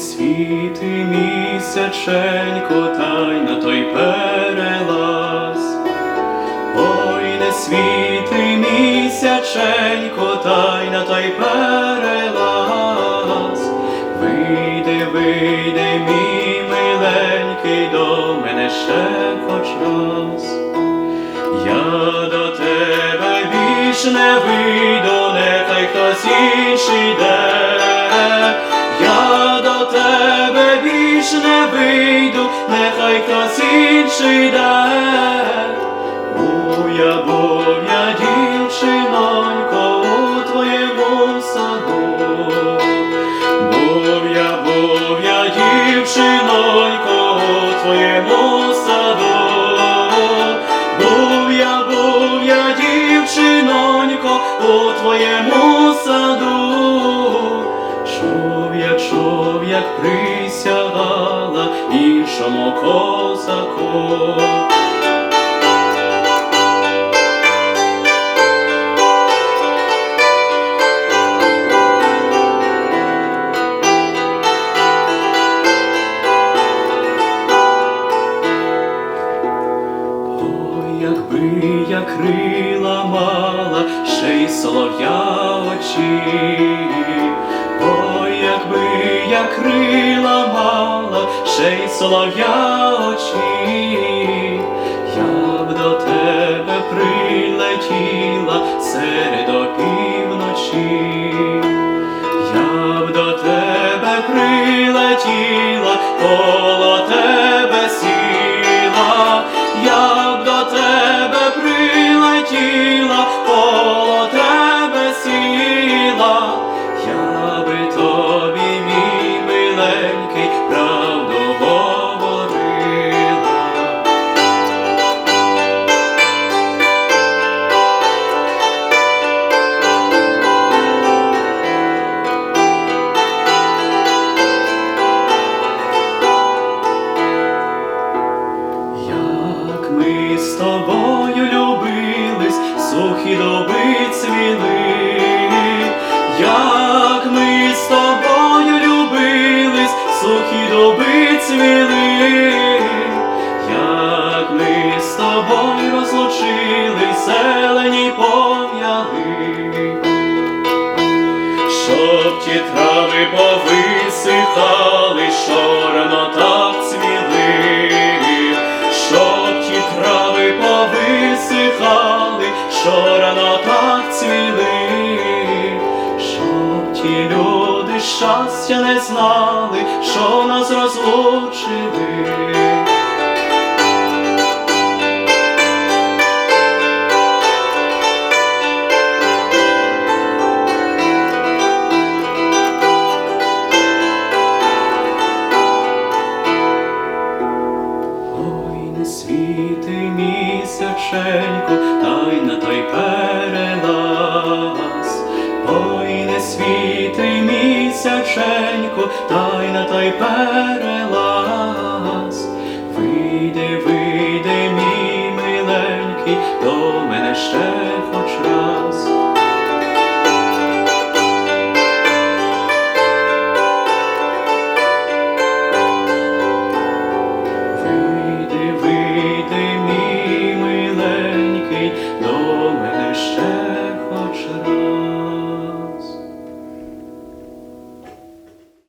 світи місяченько, та й на той перелаз. Ой, не світи місяченько, та й на той перелаз. Вийди, вийди, мій миленький, до мене ще хоч раз. Я до тебе більш не вийду, нехай хтось інший йде. Інший йде. Буя, буя, дівчинонько, у твоєму саду. Буя, буя, дівчинонько, у твоєму саду. Буя, дівчинонько, у твоєму саду. Чув я, чув, як присягала іншому козаку. Ой, якби крила мала, ще й солов'я очі. Мала, ще й солов'я очі. Я б до тебе прилетіла серед тобою любились, сухі доби цвіли, як ми з тобою любились, сухі доби цвіли, як ми з тобою розлучились, зелені пом'яли. Щоб ті трави повисихали, що ті люди щастя не знали, що нас розлучили. Ой, не світи місяченько, та й на той перелаз. Ой, не світи дівченько, тайна та й перелаз. Вийди, вийди, мій миленький, до мене ще хоч раз. Вийди, вийди, мій миленький, до мене ще.